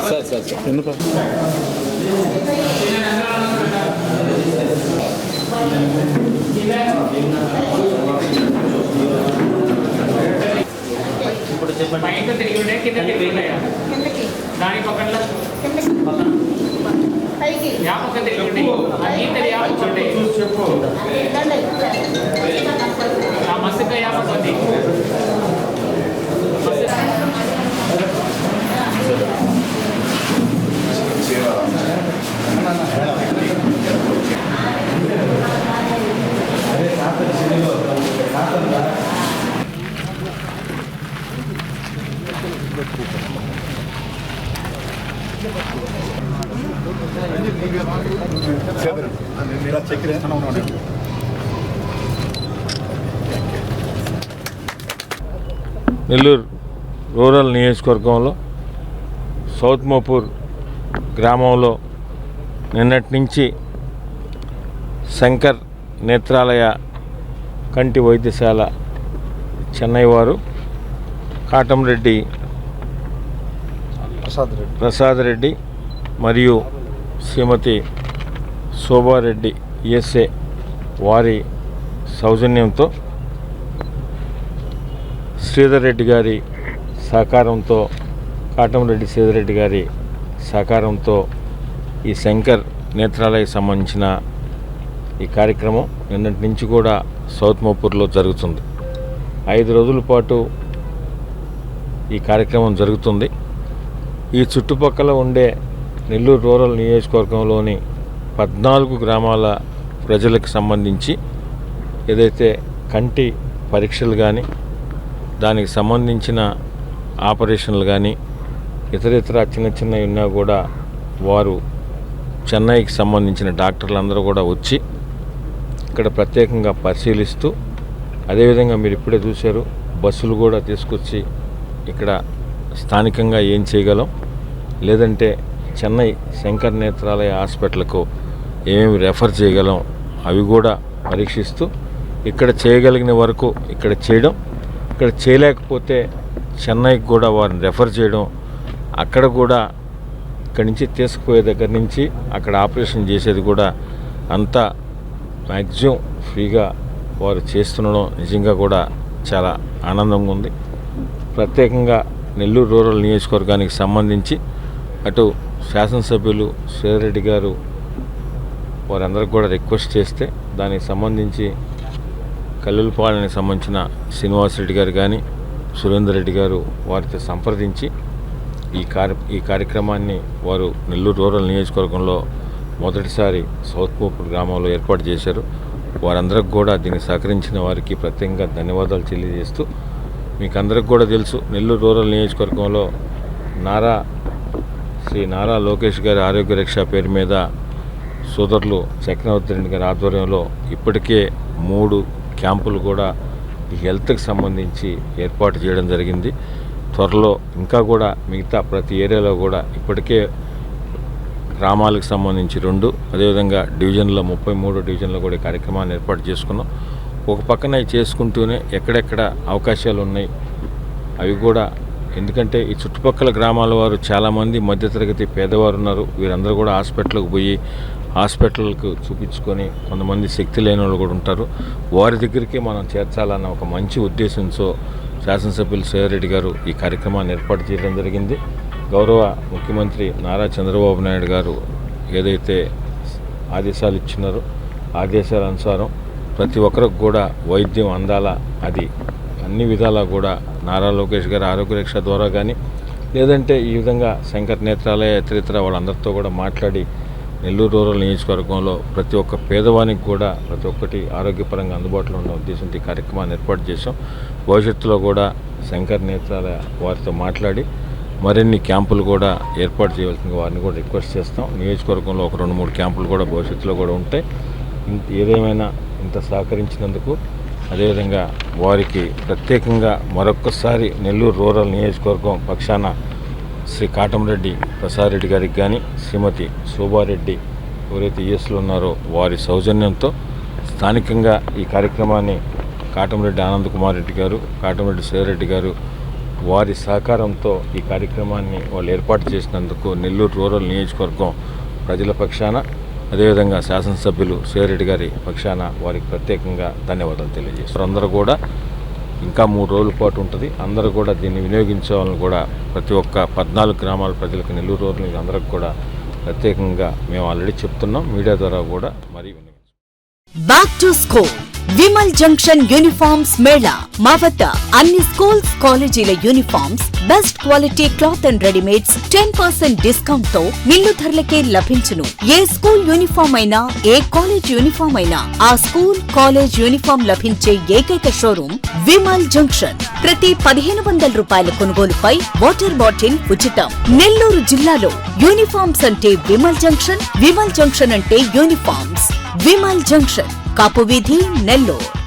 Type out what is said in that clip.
Sir sir sir ఎందుకు తిరిగి ఉండే కింద తిరిగి ఉన్నాయా కిందకి దాని పక్కన కిందకి పక్కన పైకి యా పక్క తిరిగి ఉండే ఆ గీత యా పక్క ఉండే దండ ఆ మసక యా పక్క ఉంది నెల్లూరు రూరల్ నియోజకవర్గంలో సౌత్ మోపూర్ గ్రామంలో నిన్నటి నుంచి శంకర్ నేత్రాలయ కంటి వైద్యశాల చెన్నై వారు కాటంరెడ్డి ప్రసాద్ రెడ్డి. మరియు శ్రీమతి శోభారెడ్డి ఎస్ఏ వారి సౌజన్యంతో శ్రీధర్ రెడ్డి గారి సహకారంతో కాటంరెడ్డి శ్రీధర్ రెడ్డి గారి సహకారంతో ఈ శంకర్ నేత్రాలయకి సంబంధించిన ఈ కార్యక్రమం నిన్నటి నుంచి కూడా సౌత్ మోపూర్లో జరుగుతుంది. ఐదు రోజుల పాటు ఈ కార్యక్రమం జరుగుతుంది. ఈ చుట్టుపక్కల ఉండే నెల్లూరు రూరల్ నియోజకవర్గంలోని పద్నాలుగు గ్రామాల ప్రజలకు సంబంధించి ఏదైతే కంటి పరీక్షలు కానీ దానికి సంబంధించిన ఆపరేషన్లు కానీ ఇతరితర చిన్న చిన్నవి ఉన్నా కూడా వారు చెన్నైకి సంబంధించిన డాక్టర్లు అందరూ కూడా వచ్చి ఇక్కడ ప్రత్యేకంగా పరిశీలిస్తూ అదేవిధంగా మీరు ఇప్పుడే చూశారు బస్సులు కూడా తీసుకొచ్చి ఇక్కడ స్థానికంగా ఏం చేయగలం? లేదంటే చెన్నై శంకర్ నేత్రాలయ హాస్పిటల్కు ఏమేమి రెఫర్ చేయగలం? అవి కూడా పరీక్షిస్తూ ఇక్కడ చేయగలిగిన వరకు ఇక్కడ చేయడం. ఇక్కడ చేయలేకపోతే చెన్నైకి కూడా వారిని రెఫర్ చేయడం. అక్కడ కూడా ఇక్కడి నుంచి తీసుకుపోయే దగ్గర నుంచి అక్కడ ఆపరేషన్ చేసేది కూడా అంతా మ్యాక్సిమం ఫ్రీగా వారు చేస్తుండడం నిజంగా కూడా చాలా ఆనందంగా ఉంది. ప్రత్యేకంగా నెల్లూరు రూరల్ నియోజకవర్గానికి సంబంధించి అటు శాసనసభ్యులు శ్రీరెడ్డి గారు వారందరికి కూడా రిక్వెస్ట్ చేస్తే దానికి సంబంధించి కల్లులపాలెనికి సంబంధించిన శ్రీనివాసరెడ్డి గారు కానీ సురేందర్ రెడ్డి గారు వారితో సంప్రదించి ఈ కార్య ఈ కార్యక్రమాన్ని వారు నెల్లూరు రూరల్ నియోజకవర్గంలో మొదటిసారి సౌత్ గ్రామంలో ఏర్పాటు చేశారు. వారందరికి కూడా దీన్ని సహకరించిన వారికి ప్రత్యేకంగా ధన్యవాదాలు తెలియజేస్తూ మీకు అందరికి కూడా తెలుసు. నెల్లూరు రూరల్ నియోజకవర్గంలో నారా శ్రీ నారా లోకేష్ గారి ఆరోగ్య రక్ష పేరు మీద సోదరులు చక్రవర్తి రెడ్డి గారి ఆధ్వర్యంలో ఇప్పటికే మూడు క్యాంపులు కూడా ఈ హెల్త్కి సంబంధించి ఏర్పాటు చేయడం జరిగింది. త్వరలో ఇంకా కూడా మిగతా ప్రతి ఏరియాలో కూడా ఇప్పటికే గ్రామాలకు సంబంధించి రెండు అదేవిధంగా డివిజన్లో ముప్పై మూడు డివిజన్లో కూడా కార్యక్రమాన్ని ఏర్పాటు చేసుకున్నాం. ఒక పక్కన చేసుకుంటూనే ఎక్కడెక్కడ అవకాశాలు ఉన్నాయి అవి కూడా. ఎందుకంటే ఈ చుట్టుపక్కల గ్రామాల వారు చాలామంది మధ్యతరగతి పేదవారు ఉన్నారు వీరందరూ కూడా హాస్పిటల్కి పోయి హాస్పిటల్కు చూపించుకొని కొంతమంది శక్తి లేని వాళ్ళు కూడా ఉంటారు. వారి దగ్గరికి మనం చేర్చాలన్న ఒక మంచి ఉద్దేశంతో శాసనసభ్యులు సేవరెడ్డి గారు ఈ కార్యక్రమాన్ని ఏర్పాటు చేయడం జరిగింది. గౌరవ ముఖ్యమంత్రి నారా చంద్రబాబు నాయుడు గారు ఏదైతే ఆదేశాలు ఇచ్చినారో ఆదేశాల అనుసారం ప్రతి ఒక్కరికి కూడా వైద్యం అందాలా? అది అన్ని విధాలా కూడా నారా లోకేష్ గారి ఆరోగ్య రక్ష ద్వారా కానీ లేదంటే ఈ విధంగా శంకర్ నేత్రాలయ ఇతరితర వాళ్ళందరితో కూడా మాట్లాడి నెల్లూరు రూరల్ నియోజకవర్గంలో ప్రతి ఒక్క పేదవానికి కూడా ప్రతి ఒక్కటి ఆరోగ్యపరంగా అందుబాటులో ఉన్న ఉద్దేశంతో ఈ కార్యక్రమాన్ని ఏర్పాటు చేశాం. భవిష్యత్తులో కూడా శంకర్ నేత్రాలయ వారితో మాట్లాడి మరిన్ని క్యాంపులు కూడా ఏర్పాటు చేయవలసిన వారిని కూడా రిక్వెస్ట్ చేస్తాం. నియోజకవర్గంలో ఒక రెండు మూడు క్యాంపులు కూడా భవిష్యత్తులో కూడా ఉంటాయి. ఏదేమైనా మరింత సహకరించినందుకు అదేవిధంగా వారికి ప్రత్యేకంగా మరొక్కసారి నెల్లూరు రూరల్ నియోజకవర్గం పక్షాన శ్రీ కాటంరెడ్డి ప్రసాద్ రెడ్డి గారికి కానీ శ్రీమతి శోభారెడ్డి ఎవరైతే ఈఎస్లో ఉన్నారో వారి సౌజన్యంతో స్థానికంగా ఈ కార్యక్రమాన్ని కాటంరెడ్డి ఆనంద్ కుమార్ రెడ్డి గారు కాటంరెడ్డి శివరెడ్డి గారు వారి సహకారంతో ఈ కార్యక్రమాన్ని వాళ్ళు ఏర్పాటు చేసినందుకు నెల్లూరు రూరల్ నియోజకవర్గం ప్రజల పక్షాన అదేవిధంగా శాసనసభ్యులు సేరెడ్డి గారి పక్షాన వారికి ప్రత్యేకంగా ధన్యవాదాలు తెలియజేస్తారు అందరూ కూడా ఇంకా మూడు రోజుల పాటు ఉంటుంది. అందరూ కూడా దీన్ని వినియోగించాలని కూడా ప్రతి ఒక్క పద్నాలుగు గ్రామాల ప్రజలకు నెల్లూరు రూరల్ అందరికి కూడా ప్రత్యేకంగా మేము ఆల్రెడీ చెప్తున్నాం. మీడియా ద్వారా కూడా మరీ వినియోగించాం బ్యాక్ విమల్ జంక్షన్ యూనిఫామ్స్ మేళా. మా వద్ద అన్ని స్కూల్స్ కాలేజీల uniforms best quality cloth and readymades ten percent డిస్కౌంట్తో మిల్లు ధరలకే లభించును. ఏ స్కూల్ యూనిఫామ్ అయినా ఏ కాలేజ్ యూనిఫామ్ అయినా ఆ స్కూల్ కాలేజ్ యూనిఫామ్ లభించే ఏకైక షోరూమ్ విమల్ జంక్షన్. ప్రతి పదిహేను వందల రూపాయల కొనుగోలుపై వాటర్ బాటిల్ ఉచితం. నెల్లూరు జిల్లాలో యూనిఫామ్స్ అంటే విమల్ జంక్షన్ విమల్ జంక్షన్ అంటే యూనిఫామ్స్ విమల్ జంక్షన్. కాపు వీధి నెల్లూరు.